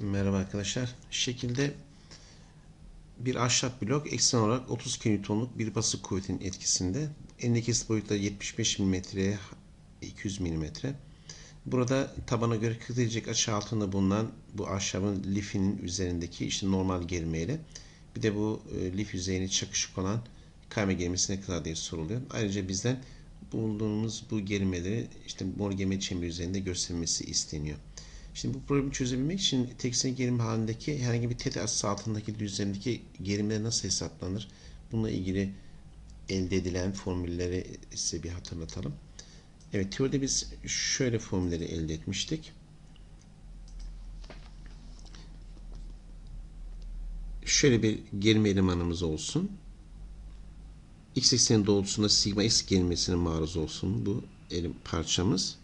Merhaba arkadaşlar. Şekilde bir ahşap blok eksen olarak 30 kN'luk bir basık kuvvetinin etkisinde. Elindeki boyutları 75 mm, 200 mm. Burada tabana göre 40 derecelik açı altında bulunan bu ahşabın lifinin üzerindeki işte normal gerimeyle bir de bu e, lif yüzeyine çakışık olan kayma gerimesi ne kadar diye soruluyor. Ayrıca bizden bulunduğumuz bu gerimeleri işte mor gerime çemberi üzerinde gösterilmesi isteniyor. Şimdi bu problemi çözebilmek için tekstil gerim halindeki herhangi bir teta açısı altındaki düzlemdeki gerimler nasıl hesaplanır? Bununla ilgili elde edilen formülleri size bir hatırlatalım. Evet teoride biz şöyle formülleri elde etmiştik. Şöyle bir gerime elemanımız olsun. X ekseni doğrultusunda sigma x gerilmesine maruz olsun bu elim parçamız.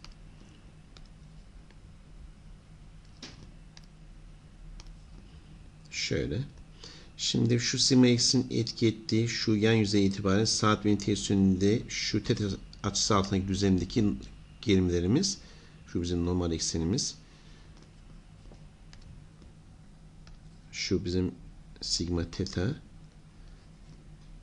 Şöyle. Şimdi şu sigma x'in etki ettiği şu yan yüzey itibaren saat ve yönünde şu teta açısı altındaki düzlemdeki gerimlerimiz şu bizim normal eksenimiz şu bizim sigma teta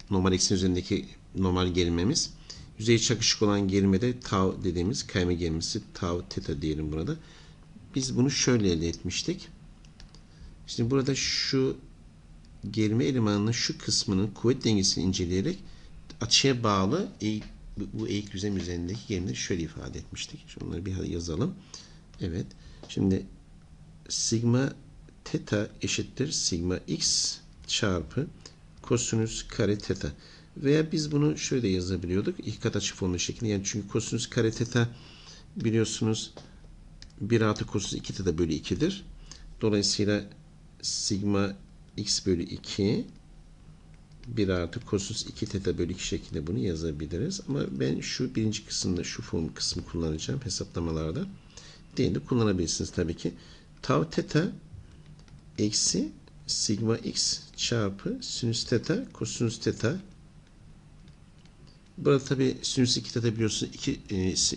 normal eksen üzerindeki normal gerilmemiz yüzey çakışık olan gerilmede tau dediğimiz kayma gerilmesi tau teta diyelim burada. Biz bunu şöyle elde etmiştik. Şimdi burada şu gerilme elemanının şu kısmının kuvvet dengesini inceleyerek açıya bağlı eğik, bu eğik düzlem üzerindeki gerilimleri şöyle ifade etmiştik. Şunları bir yazalım. Evet. Şimdi sigma teta eşittir sigma x çarpı kosinüs kare teta. Veya biz bunu şöyle yazabiliyorduk. İlk kat açı formülü şeklinde. Yani çünkü kosinüs kare teta biliyorsunuz 1 artı kosinüs 2 teta bölü 2'dir. Dolayısıyla sigma x bölü 2 1 artı kosinüs 2 teta bölü 2 şeklinde bunu yazabiliriz. Ama ben şu birinci kısımda şu form kısmı kullanacağım hesaplamalarda. Diğerini kullanabilirsiniz tabii ki. Tau teta eksi sigma x çarpı sinüs teta kosinüs teta Burada tabi sinüs 2 teta biliyorsunuz 2,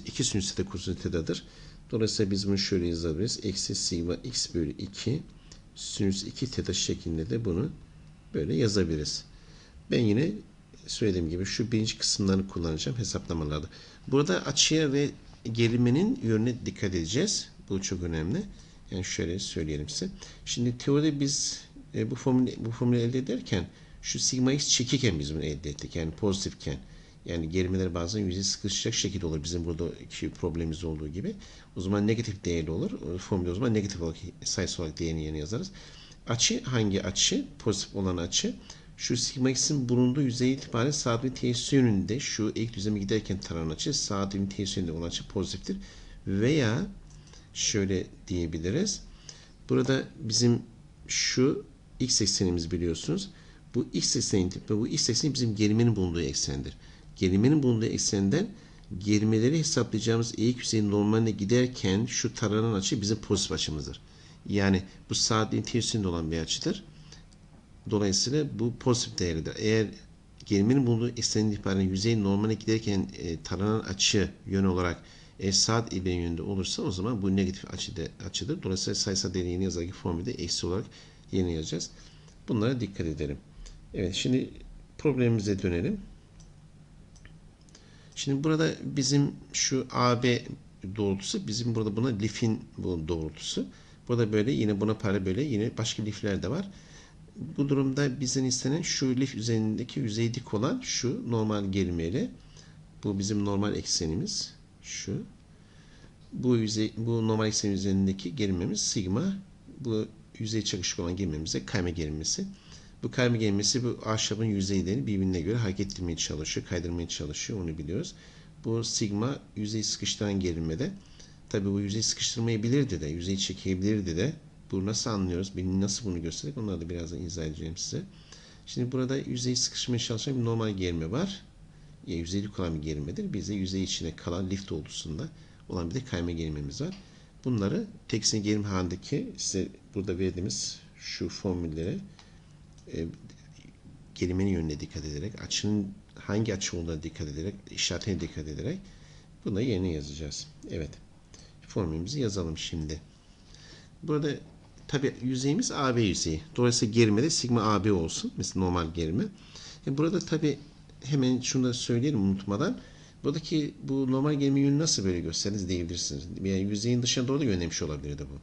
2 sinüs teta kosinüs tetadır. Dolayısıyla biz bunu şöyle yazabiliriz. Eksi sigma x bölü 2 sinüs 2 teta şeklinde de bunu böyle yazabiliriz. Ben yine söylediğim gibi şu birinci kısımlarını kullanacağım hesaplamalarda. Burada açıya ve gerimenin yönüne dikkat edeceğiz. Bu çok önemli. Yani şöyle söyleyelim size. Şimdi teoride biz e, bu formülü, bu formülü elde ederken şu sigma x çekiken biz bunu elde ettik. Yani pozitifken. Yani gerimeler bazen yüzey sıkışacak şekilde olur. Bizim buradaki problemimiz olduğu gibi. O zaman negatif değerli olur. Formülde o zaman negatif olarak sayısı olarak değerini yerine yazarız. Açı hangi açı? Pozitif olan açı. Şu sigma x'in bulunduğu yüzey itibaren saat ve teğet yönünde şu ilk düzleme giderken taranan açı saat ve teğet yönünde olan açı pozitiftir. Veya şöyle diyebiliriz. Burada bizim şu x eksenimiz biliyorsunuz. Bu x ekseni bu x ekseni bizim gerimenin bulunduğu eksendir gerimenin bulunduğu eksenden gerimeleri hesaplayacağımız eğik yüzeyin normaline giderken şu taranan açı bizim pozitif açımızdır. Yani bu saatliğin tersinde olan bir açıdır. Dolayısıyla bu pozitif değerlidir. Eğer gerimenin bulunduğu eksenin itibaren yüzeyin normaline giderken e, taranan açı yön olarak e, saat ile yönünde olursa o zaman bu negatif açı de, açıdır. Dolayısıyla sayısal değeri yeni yazarken formülde eksi olarak yeni yazacağız. Bunlara dikkat edelim. Evet şimdi problemimize dönelim. Şimdi burada bizim şu AB doğrultusu bizim burada buna lifin bu doğrultusu. Burada böyle yine buna para böyle yine başka lifler de var. Bu durumda bizden istenen şu lif üzerindeki yüzey dik olan şu normal gerilmeyle bu bizim normal eksenimiz şu. Bu yüzey bu normal eksen üzerindeki gerilmemiz sigma. Bu yüzey çakışık olan gerilmemize kayma gerilmesi. Bu kayma gelmesi bu ahşabın yüzeylerini birbirine göre hareket ettirmeye çalışıyor, kaydırmaya çalışıyor onu biliyoruz. Bu sigma yüzey sıkıştıran gerilmede. Tabi bu yüzey sıkıştırmayabilirdi de, yüzey çekebilirdi de. Bu nasıl anlıyoruz? Ben nasıl bunu göstererek onları da birazdan izah edeceğim size. Şimdi burada yüzeyi sıkıştırmaya çalışan bir normal gerilme var. Ya yüzeylik olan bir gerilmedir. Bizde yüzey içine kalan lift olgusunda olan bir de kayma gerilmemiz var. Bunları teksin gerim halindeki size burada verdiğimiz şu formülleri e, kelimenin yönüne dikkat ederek, açının hangi açı olduğuna dikkat ederek, işaretine dikkat ederek bunu yerine yazacağız. Evet. Formülümüzü yazalım şimdi. Burada tabi yüzeyimiz AB yüzeyi. Dolayısıyla gerilme de sigma AB olsun. Mesela normal gerilme. E burada tabi hemen şunu da söyleyelim unutmadan. Buradaki bu normal gerilme yönü nasıl böyle gösteririz diyebilirsiniz. Yani yüzeyin dışına doğru da yönlemiş olabilirdi bu.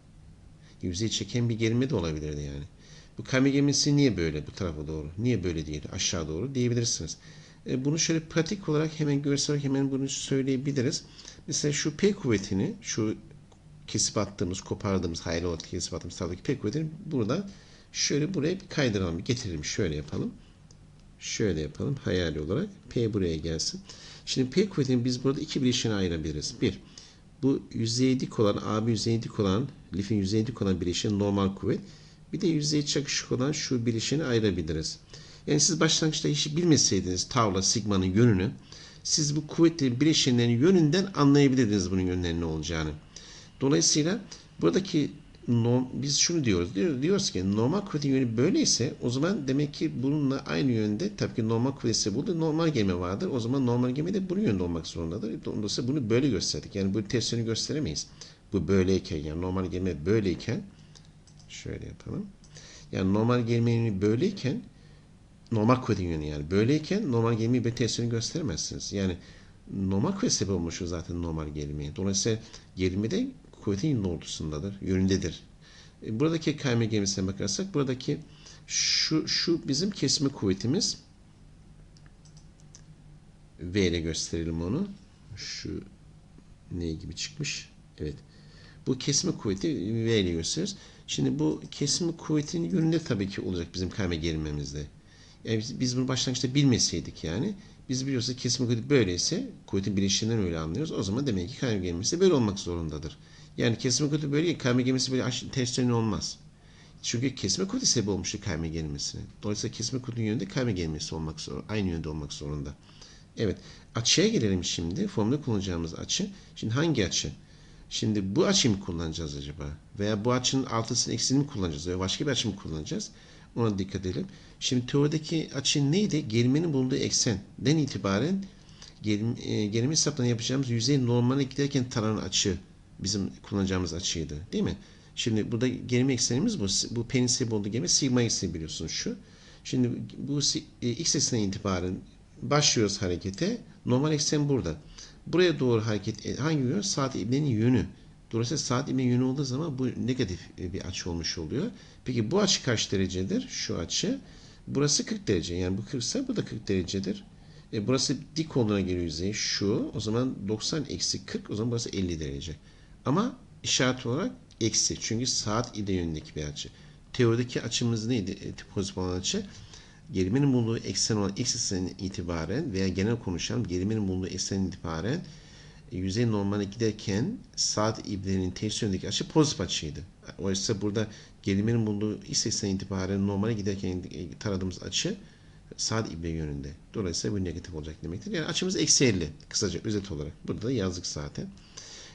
Yüzeyi çeken bir gerilme de olabilirdi yani. Bu kayma gerilmesi niye böyle bu tarafa doğru? Niye böyle değil aşağı doğru diyebilirsiniz. E, bunu şöyle pratik olarak hemen görsel olarak hemen bunu söyleyebiliriz. Mesela şu P kuvvetini, şu kesip attığımız, kopardığımız, hayal olarak kesip attığımız taraftaki P kuvvetini burada şöyle buraya bir kaydıralım, getirelim. Şöyle yapalım. Şöyle yapalım hayali olarak. P buraya gelsin. Şimdi P kuvvetini biz burada iki bileşene ayırabiliriz. Bir, bu yüzeye dik olan, AB yüzeye dik olan, lifin yüzeye dik olan bileşen normal kuvvet. Bir de yüzeye çakışık olan şu bileşeni ayırabiliriz. Yani siz başlangıçta hiç bilmeseydiniz tavla, sigmanın yönünü, siz bu kuvvetlerin bileşenlerin yönünden anlayabilirdiniz bunun yönlerinin ne olacağını. Dolayısıyla buradaki norm, biz şunu diyoruz. Diyor, diyoruz ki normal kuvvetin yönü böyleyse o zaman demek ki bununla aynı yönde tabii ki normal kuvvetse burada normal gelme vardır. O zaman normal gelme de bunun yönde olmak zorundadır. Dolayısıyla bunu böyle gösterdik. Yani bu tersini gösteremeyiz. Bu böyleyken yani normal gelme böyleyken şöyle yapalım. Yani normal gelme yönü böyleyken normal kuvvetin yönü yani böyleyken normal gelmeyi bir tesirini gösteremezsiniz. Yani normal kuvvet sebep olmuştur zaten normal gerilmeye. Dolayısıyla gerilme de kuvvetin doğrultusundadır, yönündedir. E, Buradaki kayma gerilmesine bakarsak buradaki şu, şu bizim kesme kuvvetimiz V ile gösterelim onu. Şu ne gibi çıkmış? Evet. Bu kesme kuvveti V ile gösteriyoruz. Şimdi bu kesme kuvvetinin yönünde tabii ki olacak bizim kayma gerilmemizde. Yani biz, biz bunu başlangıçta bilmeseydik yani biz biliyorsak kesme kuvveti böyleyse kuvvetin bileşiğinden öyle anlıyoruz. O zaman demek ki kayma gerilmesi böyle olmak zorundadır. Yani kesme kuvveti böyle kayma gerilmesi böyle ters yönlü olmaz. Çünkü kesme kuvveti sebep olmuştur kayma gerilmesine. Dolayısıyla kesme kuvvetinin yönünde kayma gerilmesi olmak zorunda. Aynı yönde olmak zorunda. Evet. Açıya gelelim şimdi. Formülde kullanacağımız açı. Şimdi hangi açı? Şimdi bu açıyı mı kullanacağız acaba? Veya bu açının artısını eksiğini mi kullanacağız? Veya başka bir açı mı kullanacağız? Ona dikkat edelim. Şimdi teorideki açı neydi? Gerilmenin bulunduğu eksenden itibaren gerim, e, gerilme hesaplarını yapacağımız yüzey normale giderken taranan açı bizim kullanacağımız açıydı. Değil mi? Şimdi burada gerilme eksenimiz bu. Bu P'nin sebep olduğu gerilme sigma ekseni biliyorsunuz şu. Şimdi bu e, x ekseninden itibaren başlıyoruz harekete. Normal eksen burada. Buraya doğru hareket e, hangi yön? Saat ibnenin yönü. Dolayısıyla saat ibnenin yönü olduğu zaman bu negatif e, bir açı olmuş oluyor. Peki bu açı kaç derecedir? Şu açı. Burası 40 derece. Yani bu 40 ise bu da 40 derecedir. E, burası dik olduğuna göre yüzey şu. O zaman 90 eksi 40. O zaman burası 50 derece. Ama işaret olarak eksi. Çünkü saat ide yönündeki bir açı. Teorideki açımız neydi? E, pozitif olan açı. Gerimenin bulunduğu eksen olan x ekseninden itibaren veya genel konuşalım gerimenin bulunduğu eksenden itibaren e, yüzey normale giderken saat ibrenin ters yönündeki açı pozitif açıydı. Oysa burada gerimenin bulunduğu x ekseninden itibaren normale giderken e, taradığımız açı saat ibre yönünde. Dolayısıyla bu negatif olacak demektir. Yani açımız eksi 50 kısaca özet olarak. Burada da yazdık zaten.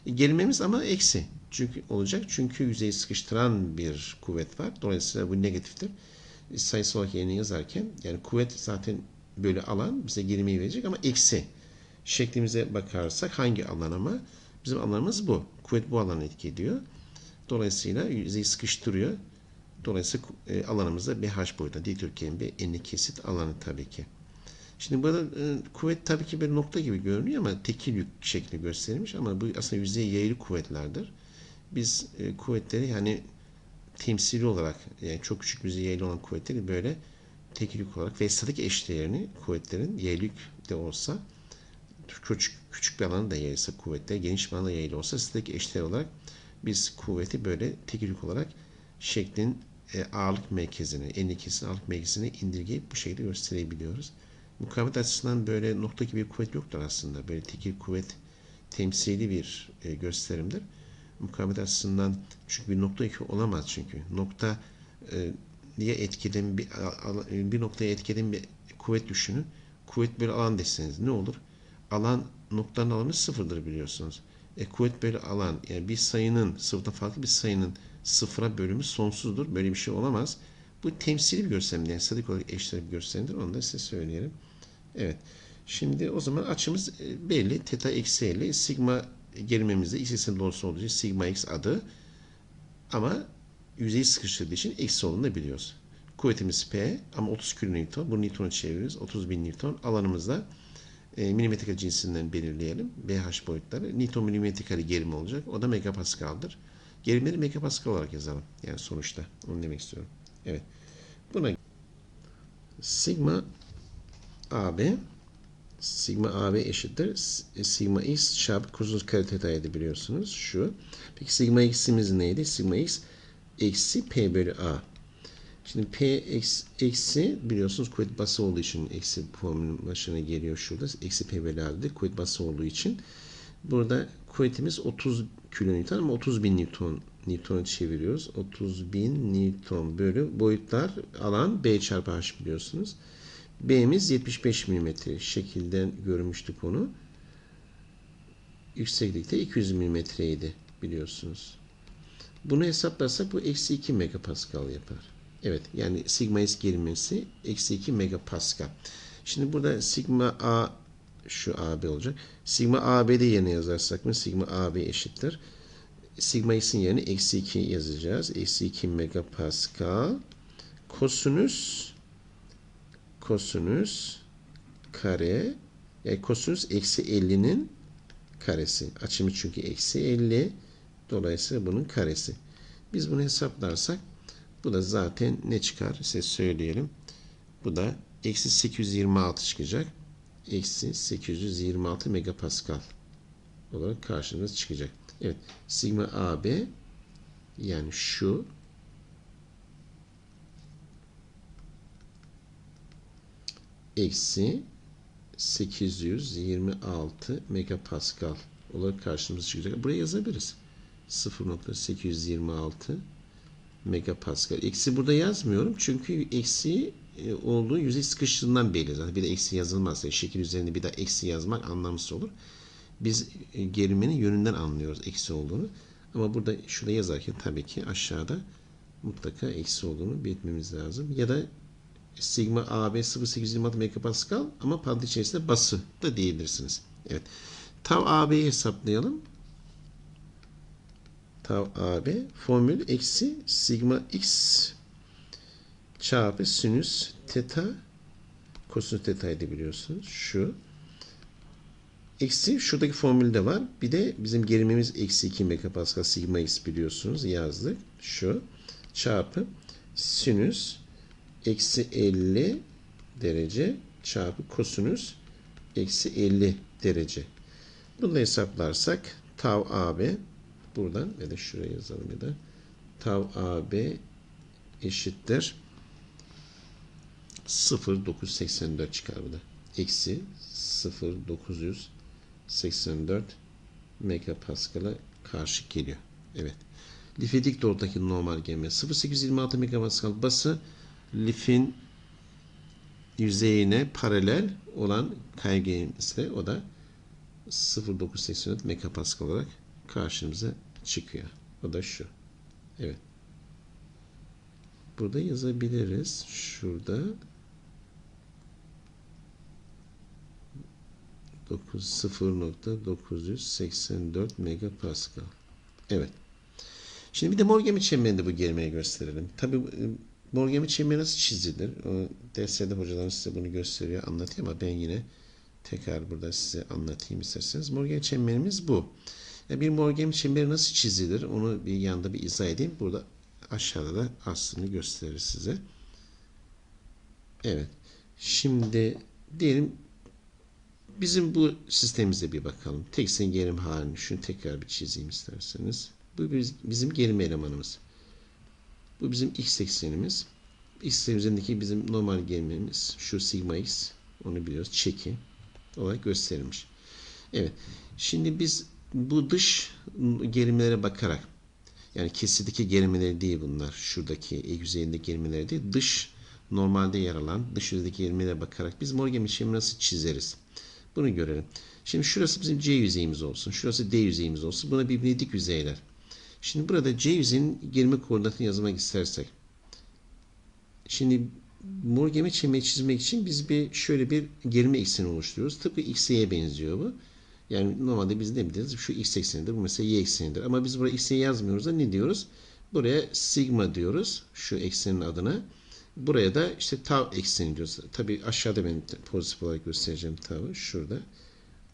E, Gerilmemiz ama eksi. Çünkü olacak. Çünkü yüzeyi sıkıştıran bir kuvvet var. Dolayısıyla bu negatiftir. Sayısal olarak yerine yazarken yani kuvvet zaten böyle alan bize gerilmeyi verecek ama eksi şeklimize bakarsak hangi alan ama bizim alanımız bu. Kuvvet bu alanı etki ediyor. Dolayısıyla yüzeyi sıkıştırıyor. Dolayısıyla e, alanımızda BH boyutta dikdörtgen bir enli kesit alanı tabii ki. Şimdi burada e, kuvvet tabii ki bir nokta gibi görünüyor ama tekil yük şekli gösterilmiş ama bu aslında yüzeye yayılı kuvvetlerdir. Biz e, kuvvetleri yani temsili olarak yani çok küçük yüzeye yayılı olan kuvvetleri böyle tekil yük olarak ve statik eşdeğerini kuvvetlerin yük de olsa küçük, küçük bir alanda da yayılsa kuvvetler geniş bir alanda yayılı olsa statik eşdeğer olarak biz kuvveti böyle tekil yük olarak şeklin e, ağırlık merkezine, enli kesin ağırlık merkezine indirgeyip bu şekilde gösterebiliyoruz. Mukavemet açısından böyle nokta gibi bir kuvvet yoktur aslında. Böyle tekil kuvvet temsili bir e, gösterimdir. Mukavemet açısından çünkü bir nokta iki olamaz çünkü. Nokta e, niye etkilen bir, bir noktaya etkilen bir kuvvet düşünün. Kuvvet böyle alan deseniz ne olur? Alan noktanın alanı sıfırdır biliyorsunuz. E, kuvvet böyle alan yani bir sayının sıfırdan farklı bir sayının sıfıra bölümü sonsuzdur. Böyle bir şey olamaz. Bu temsili bir gösterimdir. Yani statik olarak eşdeğer bir gösterimdir. Onu da size söyleyelim. Evet. Şimdi o zaman açımız e, belli. Teta eksi 50. Sigma gerilmemizde x ekseninin doğrusu olduğu için sigma x adı. Ama yüzeyi sıkıştırdığı için eksi olduğunu da biliyoruz. Kuvvetimiz P ama 30 kilonewton. Bunu Newton'a çeviriyoruz. 30 bin Newton. Alanımızda e, milimetre cinsinden belirleyelim. BH boyutları. Newton milimetre kare gerim olacak. O da megapaskaldır. Gerimleri megapascal olarak yazalım. Yani sonuçta. Onu demek istiyorum. Evet. Buna sigma AB sigma AB eşittir. Sigma x çarpı kosinüs kare teta'ydı biliyorsunuz. Şu. Peki sigma x'imiz neydi? Sigma x eksi p bölü a. Şimdi p eksi, biliyorsunuz kuvvet bası olduğu için eksi formülün başına geliyor şurada. Eksi p bölü a'dır. Kuvvet bası olduğu için. Burada kuvvetimiz 30 kilonewton ama 30 bin newton Newton'a çeviriyoruz. 30 bin Newton bölü boyutlar alan B çarpı H biliyorsunuz. B'miz 75 milimetre şekilden görmüştük onu. Yükseklikte 200 milimetreydi biliyorsunuz. Bunu hesaplarsak bu eksi 2 megapascal yapar. Evet yani sigma s gerilmesi eksi 2 megapascal. Şimdi burada sigma a şu AB olacak. Sigma AB'de yerine yazarsak mı sigma AB eşittir. Sigma x'in yerine eksi 2 yazacağız. Eksi 2 megapascal. Kosinüs kosinüs kare yani kosinüs eksi 50'nin karesi. Açımı çünkü eksi 50. Dolayısıyla bunun karesi. Biz bunu hesaplarsak bu da zaten ne çıkar size söyleyelim. Bu da eksi 826 çıkacak. Eksi 826 megapascal olarak karşınıza çıkacak. Evet. Sigma AB yani şu eksi 826 megapascal olarak karşımıza çıkacak. Buraya yazabiliriz. 0.826 megapascal. Eksi burada yazmıyorum. Çünkü eksi e, olduğu yüzey sıkıştığından belli. Zaten bir de eksi yazılmazsa şekil üzerinde bir daha eksi yazmak anlamsız olur. Biz e, gerimenin yönünden anlıyoruz eksi olduğunu. Ama burada şurada yazarken tabii ki aşağıda mutlaka eksi olduğunu belirtmemiz lazım. Ya da sigma AB 0.826 megapascal ama parantez içerisinde bası da diyebilirsiniz. Evet. Tav AB'yi hesaplayalım. Tav AB formül eksi sigma x çarpı sinüs teta kosinüs teta'ydı biliyorsunuz. Şu. Eksi şuradaki formülde var. Bir de bizim gerimimiz eksi 2 megapascal sigma x biliyorsunuz yazdık. Şu çarpı sinüs eksi 50 derece çarpı kosinüs eksi 50 derece. Bunu da hesaplarsak tav AB buradan ya da şuraya yazalım ya da tav AB eşittir 0,984 çıkar bu da. Eksi 0,984 megapascal'a karşı geliyor. Evet. Lifidik doğrudaki normal gemi 0,826 megapascal bası lifin yüzeyine paralel olan kaygı o da 0.984 megapascal olarak karşımıza çıkıyor. O da şu. Evet. Burada yazabiliriz. Şurada 0.984 megapascal. Evet. Şimdi bir de Morgami çemberinde bu gerimeyi gösterelim. Tabi Morgami çemberi nasıl çizilir? O derslerde hocalarım size bunu gösteriyor, anlatıyor ama ben yine tekrar burada size anlatayım isterseniz. Morgami çemberimiz bu. Yani bir Morgami çemberi nasıl çizilir? Onu bir yanda bir izah edeyim. Burada aşağıda da aslını gösterir size. Evet. Şimdi diyelim bizim bu sistemimize bir bakalım. Tek sen gerim halini şunu tekrar bir çizeyim isterseniz. Bu bizim gerim elemanımız. Bu bizim x eksenimiz. X üzerindeki bizim normal gerimimiz şu sigma x. Onu biliyoruz. Çeki olarak gösterilmiş. Evet. Şimdi biz bu dış gerimlere bakarak yani kesitdeki gerimeleri değil bunlar. Şuradaki e yüzeyinde gerimeleri değil. Dış normalde yer alan dış yüzeydeki gerimelere bakarak biz Morgan biçimini nasıl çizeriz? Bunu görelim. Şimdi şurası bizim C yüzeyimiz olsun. Şurası D yüzeyimiz olsun. Buna birbirine dik yüzeyler. Şimdi burada C yüzeyinin gerime koordinatını yazmak istersek. Şimdi Morgami çemberi çizmek için biz bir şöyle bir gerime ekseni oluşturuyoruz. Tıpkı x'e benziyor bu. Yani normalde biz ne biliriz? Şu x eksenidir. Bu mesela y eksenidir. Ama biz buraya x'e yazmıyoruz da ne diyoruz? Buraya sigma diyoruz. Şu eksenin adına. Buraya da işte tau ekseni diyoruz. Tabi aşağıda ben pozitif olarak göstereceğim tau. Şurada.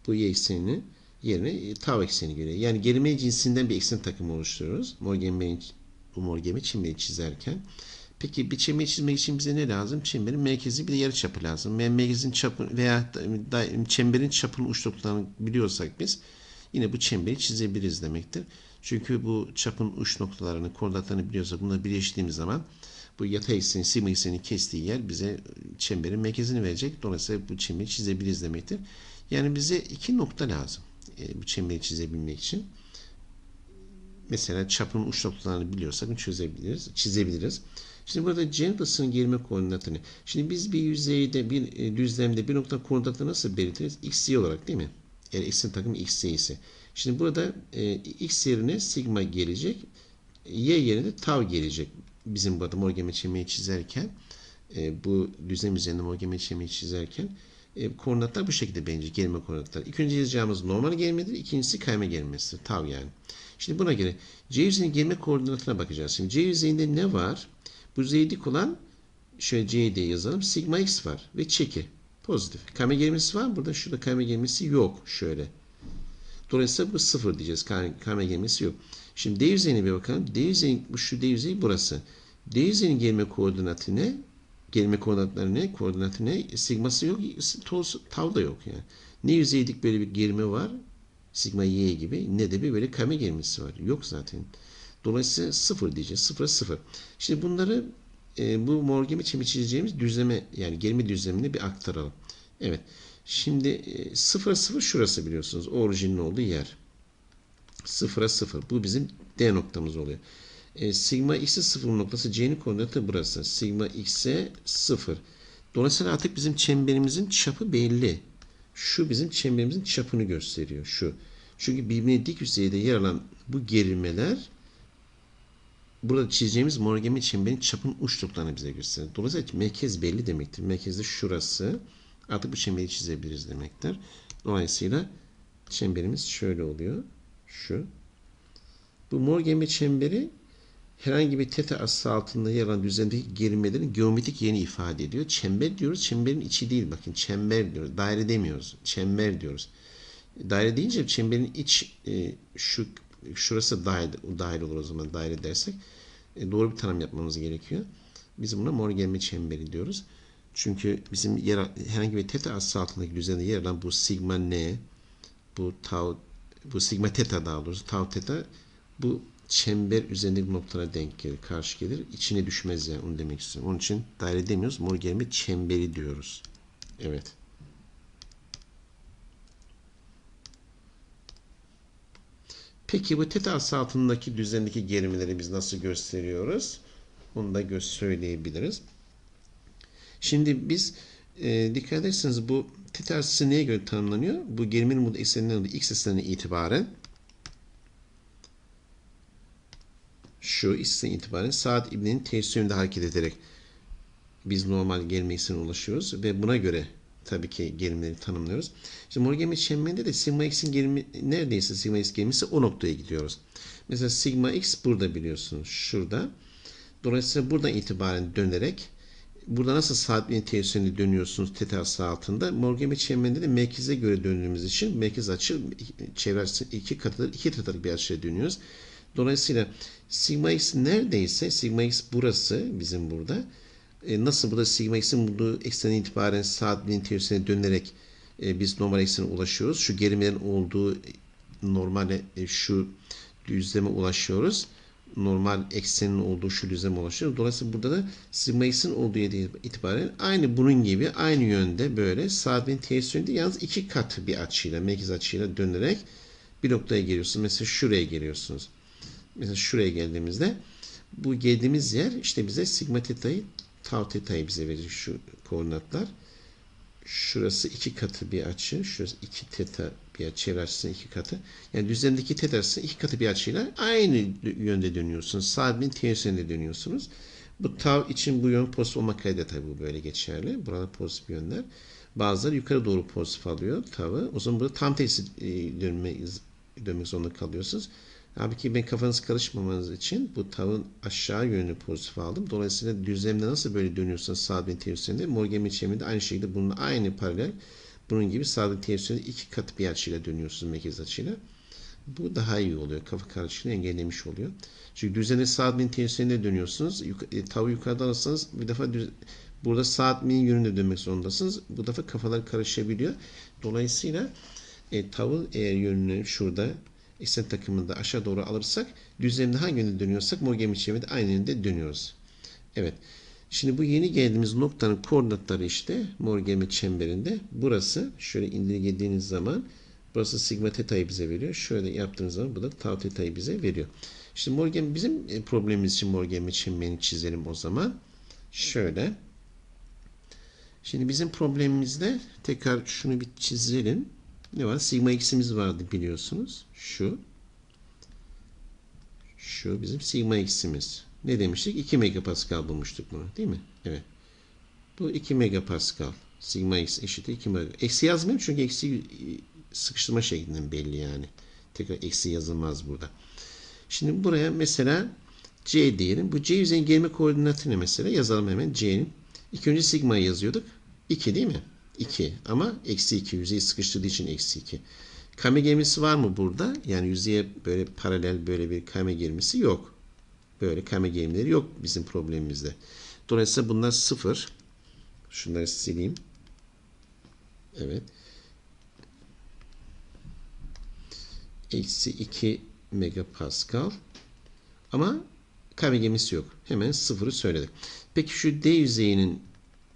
Bu y eksenini yerine e, tau ekseni geliyor. Yani gerilme cinsinden bir eksen takımı oluşturuyoruz. Morgenstern bu Morgenstern çemberi çizerken. Peki bir çemberi çizmek için bize ne lazım? Çemberin merkezi bir de yarıçapı lazım. Merkezin çapı veya çemberin çapının uç noktalarını biliyorsak biz yine bu çemberi çizebiliriz demektir. Çünkü bu çapın uç noktalarını, koordinatlarını biliyorsak bunları birleştiğimiz zaman bu yatay eksenin, sigma eksenin kestiği yer bize çemberin merkezini verecek. Dolayısıyla bu çemberi çizebiliriz demektir. Yani bize iki nokta lazım e, çemberi çizebilmek için. Mesela çapın uç noktalarını biliyorsak çözebiliriz, çizebiliriz. Şimdi burada C noktasının koordinatını. Şimdi biz bir yüzeyde, bir e, düzlemde bir nokta koordinatını nasıl belirtiriz? X, Y olarak değil mi? Eğer x'in takımı x, y ise. Şimdi burada e, x yerine sigma gelecek. Y yerine tau gelecek. Bizim burada morgeme çembeyi çizerken e, bu düzlem üzerinde morgeme çembeyi çizerken e, koordinatlar bu şekilde bence gelme koordinatlar. İlk önce yazacağımız normal gelmedir. ikincisi kayma gelmesidir. Tau yani. Şimdi buna göre C yüzeyinin gelme koordinatına bakacağız. Şimdi C yüzeyinde ne var? Bu yüzeye dik olan şöyle C diye yazalım. Sigma x var ve çeki. Pozitif. Kayma gelmesi var? Burada şurada kayma gelmesi yok. Şöyle. Dolayısıyla bu sıfır diyeceğiz. Kay- Kayma gelmesi yok. Şimdi D yüzeyine bir bakalım. D yüzeyi, bu şu D yüzeyi burası. D yüzeyinin gelme koordinatı ne? Gelme koordinatları ne? Koordinatı ne? Sigması yok. Tau, tau da yok yani. Ne yüzeydik böyle bir gelme var? Sigma y gibi. Ne de bir böyle kayma gelmesi var. Yok zaten. Dolayısıyla sıfır diyeceğiz. Sıfıra sıfır. Şimdi bunları e, bu morgemi çizeceğimiz düzleme yani gelme düzlemine bir aktaralım. Evet. Şimdi e, sıfıra sıfır şurası biliyorsunuz. Orijinin olduğu yer. Sıfıra sıfır. Bu bizim D noktamız oluyor. E, sigma x'e sıfır noktası C'nin koordinatı burası. Sigma x'e sıfır. Dolayısıyla artık bizim çemberimizin çapı belli. Şu bizim çemberimizin çapını gösteriyor. Şu. Çünkü birbirine dik yüzeyde yer alan bu gerilmeler burada çizeceğimiz morgemi çemberin çapın uç noktalarını bize gösterir. Dolayısıyla merkez belli demektir. Merkezde şurası. Artık bu çemberi çizebiliriz demektir. Dolayısıyla çemberimiz şöyle oluyor. Şu. Bu morgemi çemberi herhangi bir teta asısı altında yer alan düzlemdeki gerilmelerin geometrik yerini ifade ediyor. Çember diyoruz. Çemberin içi değil. Bakın çember diyoruz. Daire demiyoruz. Çember diyoruz. Daire deyince çemberin iç e, şu şurası daire, daire olur o zaman daire dersek e, doğru bir tanım yapmamız gerekiyor. Biz buna morgemi çemberi diyoruz. Çünkü bizim yer, herhangi bir teta asısı altındaki düzende yer alan bu sigma n, bu tau, bu sigma teta daha doğrusu tau teta bu çember üzerindeki noktalara denk gelir, karşı gelir. İçine düşmez yani onu demek istiyorum. Onun için daire demiyoruz. Morgemi çemberi diyoruz. Evet. Peki bu teta asısı altındaki düzendeki gerilmeleri biz nasıl gösteriyoruz? Onu da gö söyleyebiliriz. Şimdi biz e, dikkat ederseniz bu teta asısı neye göre tanımlanıyor? Bu gerimenin bu ekseninden x eksenine itibaren şu eksenine itibaren saat ibnenin ters yönünde hareket ederek biz normal gerilme eksenine ulaşıyoruz ve buna göre tabii ki gerilimleri tanımlıyoruz. Şimdi morgemi çemberinde de sigma x'in gerilimi neredeyse sigma x gerilmesi o noktaya gidiyoruz. Mesela sigma x burada biliyorsunuz şurada. Dolayısıyla buradan itibaren dönerek burada nasıl sabitliğin tersine dönüyorsunuz teta asısı altında. Morgemi çemberinde de merkeze göre döndüğümüz için merkez açı çevre açısı iki katıdır. iki katıdır bir açıya dönüyoruz. Dolayısıyla sigma x neredeyse sigma x burası bizim burada. E, nasıl burada sigma x'in bulunduğu eksenden itibaren saatliğin tersine dönerek e, biz normal eksene ulaşıyoruz. Şu gerimlerin olduğu normale e, şu düzleme ulaşıyoruz. Normal eksenin olduğu şu düzleme ulaşıyoruz. Dolayısıyla burada da sigma x'in olduğu yere itibaren aynı bunun gibi aynı yönde böyle saatliğin ters yönünde yalnız iki katı bir açıyla merkez açıyla dönerek bir noktaya geliyorsunuz. Mesela şuraya geliyorsunuz. Mesela şuraya geldiğimizde bu geldiğimiz yer işte bize sigma teta'yı tau teta'yı bize verecek şu koordinatlar. Şurası iki katı bir açı. Şurası iki teta bir açı. Çevre açısının iki katı. Yani düzlemdeki teta açısı iki katı bir açıyla aynı yönde dönüyorsunuz. Sabitliğin ters yönde dönüyorsunuz. Bu tau için bu yön pozitif olmak kaydıyla tabii bu böyle geçerli. Burada pozitif yönler. Bazıları yukarı doğru pozitif alıyor tavı. O zaman burada tam tersi e, dönme, dönmek zorunda kalıyorsunuz. Halbuki ben kafanız karışmamanız için bu tavın aşağı yönlü pozitif aldım. Dolayısıyla düzlemde nasıl böyle dönüyorsanız sabit tersinde Morgan biçiminde aynı şekilde bununla aynı paralel bunun gibi sabit tersinde iki kat bir açıyla dönüyorsunuz merkez açıyla. Bu daha iyi oluyor. Kafa karışıklığını engellemiş oluyor. Çünkü düzene saat tersine dönüyorsunuz. Yuk e, tavı yukarıdan alırsanız bir defa burada saat bin yönünde dönmek zorundasınız. Bu defa kafalar karışabiliyor. Dolayısıyla e, tavı eğer yönünü şurada eksen takımında aşağı doğru alırsak düzlemde hangi yönde dönüyorsak Morgan biçiminde aynı yönde dönüyoruz. Evet. Şimdi bu yeni geldiğimiz noktanın koordinatları işte Morgan çemberinde. Burası şöyle indirgediğiniz zaman burası sigma teta'yı bize veriyor. Şöyle yaptığınız zaman bu da tau teta'yı bize veriyor. İşte Morgan bizim e, problemimiz için Morgan çemberini çizelim o zaman. Şöyle. Şimdi bizim problemimizde tekrar şunu bir çizelim. Ne var? Sigma x'imiz vardı biliyorsunuz. Şu. Şu bizim sigma x'imiz. Ne demiştik? 2 megapascal bulmuştuk bunu. Değil mi? Evet. Bu 2 megapascal. Sigma x eşittir 2 megapascal. Eksi yazmayayım çünkü eksi sıkıştırma şeklinden belli yani. Tekrar eksi yazılmaz burada. Şimdi buraya mesela c diyelim. Bu c yüzeyin gelme koordinatı ne mesela? Yazalım hemen c'nin. İlk önce sigma yazıyorduk. 2 değil mi? 2 ama eksi 2 yüzeyi sıkıştırdığı için eksi 2. Kame gemisi var mı burada? Yani yüzeye böyle paralel böyle bir kame gemisi yok. Böyle kame gemileri yok bizim problemimizde. Dolayısıyla bunlar sıfır. Şunları sileyim. Evet. Eksi 2 megapascal. Ama kame gemisi yok. Hemen sıfırı söyledik. Peki şu D yüzeyinin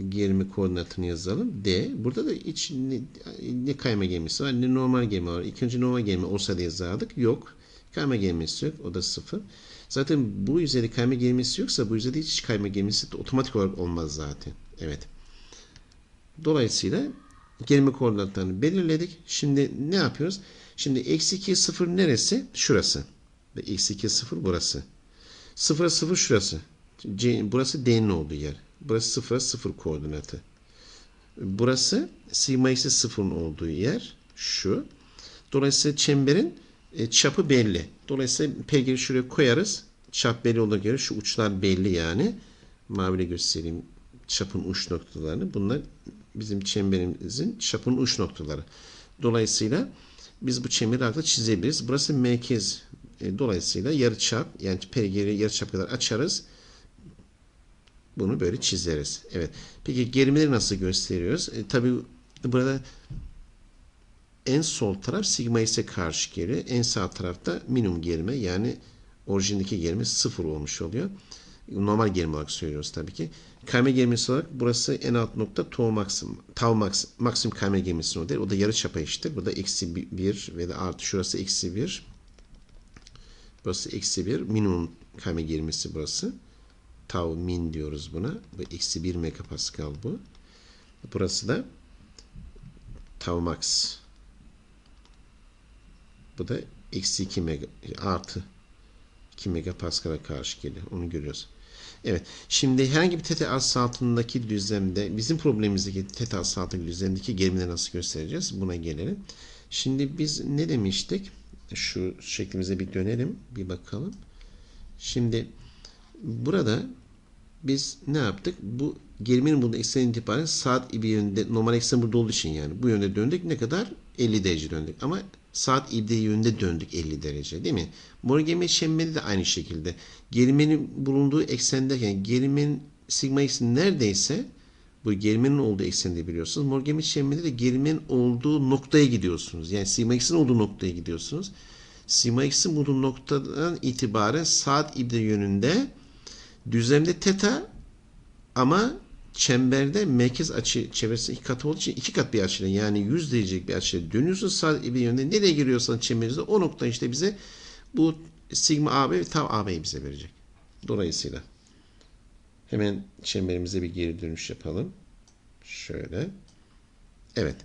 gerimi koordinatını yazalım. D. Burada da hiç ne, ne kayma gemisi var ne normal gemi var. İkinci normal gemi olsa da yazardık. Yok. Kayma gemisi yok. O da sıfır. Zaten bu yüzeyde kayma gemisi yoksa bu yüzeyde hiç kayma gemisi de otomatik olarak olmaz zaten. Evet. Dolayısıyla gerimi koordinatlarını belirledik. Şimdi ne yapıyoruz? Şimdi eksi 2 sıfır neresi? Şurası. Ve eksi 2 sıfır burası. Sıfıra sıfır şurası. C, burası D'nin olduğu yer. Burası sıfıra sıfır koordinatı. Burası sigma eksi sıfırın olduğu yer. Şu. Dolayısıyla çemberin e, çapı belli. Dolayısıyla pergeli şuraya koyarız. Çap belli olduğuna göre şu uçlar belli yani. Maviyle göstereyim çapın uç noktalarını. Bunlar bizim çemberimizin çapın uç noktaları. Dolayısıyla biz bu çemberi rahatlıkla çizebiliriz. Burası merkez. E, dolayısıyla yarı çap yani pergeli yarı çap kadar açarız. Bunu böyle çizeriz. Evet. Peki gerimeleri nasıl gösteriyoruz? E, tabii burada en sol taraf sigma ise karşı geri. En sağ tarafta minimum gerime yani orijindeki gerime sıfır olmuş oluyor. Normal gerime olarak söylüyoruz tabii ki. Kayma gerimesi olarak burası en alt nokta tau maksim, tau max, maksim kayma gerimesi o değil. O da yarı çapa eşittir. Burada eksi bir ve de artı şurası eksi bir. Burası eksi bir. Minimum kayma gerimesi burası. Tau min diyoruz buna. Bu eksi bir megapascal bu. Burası da tau max. Bu da eksi 2 mega artı 2 megapascal'a karşı geliyor. Onu görüyoruz. Evet. Şimdi herhangi bir teta as altındaki düzlemde bizim problemimizdeki teta as altındaki düzlemdeki gerilimleri nasıl göstereceğiz? Buna gelelim. Şimdi biz ne demiştik? Şu şeklimize bir dönelim. Bir bakalım. Şimdi burada biz ne yaptık? Bu geriminin burada eksen itibaren saat bir yönde normal eksen burada olduğu için yani bu yönde döndük. Ne kadar? 50 derece döndük. Ama saat ibde yönünde döndük 50 derece değil mi? Morgeme çemberi de aynı şekilde. Gerimenin bulunduğu eksende yani gerimenin sigma x neredeyse bu gerimenin olduğu eksende biliyorsunuz. Morgeme çemberinde de gerimenin olduğu noktaya gidiyorsunuz. Yani sigma x'in olduğu noktaya gidiyorsunuz. Sigma x'in bulunduğu noktadan itibaren saat ibde yönünde düzlemde teta ama çemberde merkez açı çevresi iki katı olduğu için iki kat bir açıyla yani 100 derecelik bir açıyla dönüyorsun sağ bir yönde nereye giriyorsan çemberinizde o nokta işte bize bu sigma AB ve tau AB'yi bize verecek. Dolayısıyla hemen çemberimize bir geri dönüş yapalım. Şöyle. Evet.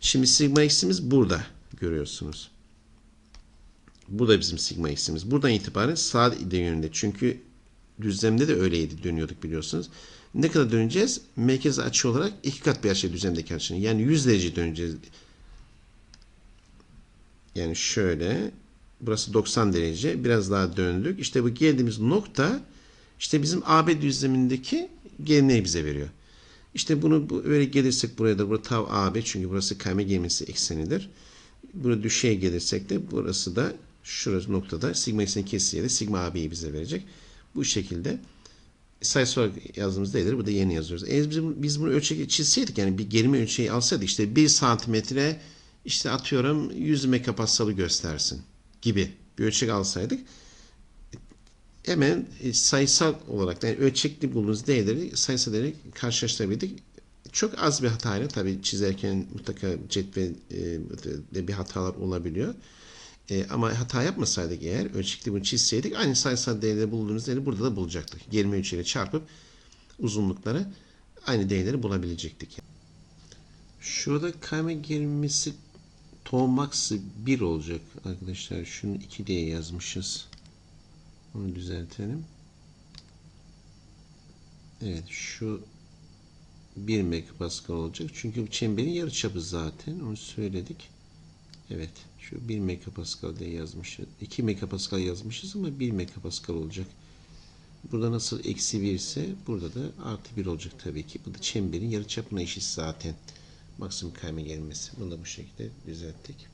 Şimdi sigma x'imiz burada görüyorsunuz. Bu da bizim sigma x'imiz. Buradan itibaren sağ yönünde. Çünkü düzlemde de öyleydi dönüyorduk biliyorsunuz. Ne kadar döneceğiz? Merkez açı olarak iki kat bir açı düzlemdeki açının. Yani 100 derece döneceğiz. Yani şöyle burası 90 derece. Biraz daha döndük. İşte bu geldiğimiz nokta işte bizim AB düzlemindeki gerilimleri bize veriyor. İşte bunu bu, öyle gelirsek buraya da burada tav AB çünkü burası kayma gemisi eksenidir. Burada düşeye gelirsek de burası da şurası noktada sigma kesiciye de sigma AB'yi bize verecek. Bu şekilde sayısı olarak yazdığımız değerleri burada yeni yazıyoruz. Eğer biz, biz bunu ölçek çizseydik yani bir gerime ölçeği alsaydık işte 1 santimetre işte atıyorum 100 megapascalı göstersin gibi bir ölçek alsaydık hemen e, sayısal olarak yani ölçekli bulduğunuz değerleri sayısal değerleri karşılaştırabildik. Çok az bir hatayla tabii çizerken mutlaka cetvel e, bir hatalar olabiliyor. E, ama hata yapmasaydık eğer ölçekli bunu çizseydik aynı sayısal değerleri bulduğumuz değeri burada da bulacaktık. Germe ölçeğiyle çarpıp uzunluklara aynı değerleri bulabilecektik. Şurada kayma gerilmesi Tomax'ı 1 olacak arkadaşlar. Şunu 2 diye yazmışız. Onu düzeltelim. Evet şu 1 megapascal olacak. Çünkü bu çemberin yarıçapı zaten. Onu söyledik. Evet. Şu 1 megapascal diye yazmışız. 2 megapascal yazmışız ama 1 megapascal olacak. Burada nasıl eksi 1 ise burada da artı 1 olacak tabii ki. Bu da çemberin yarıçapına eşit zaten. Maksimum kayma gelmesi. Bunu da bu şekilde düzelttik.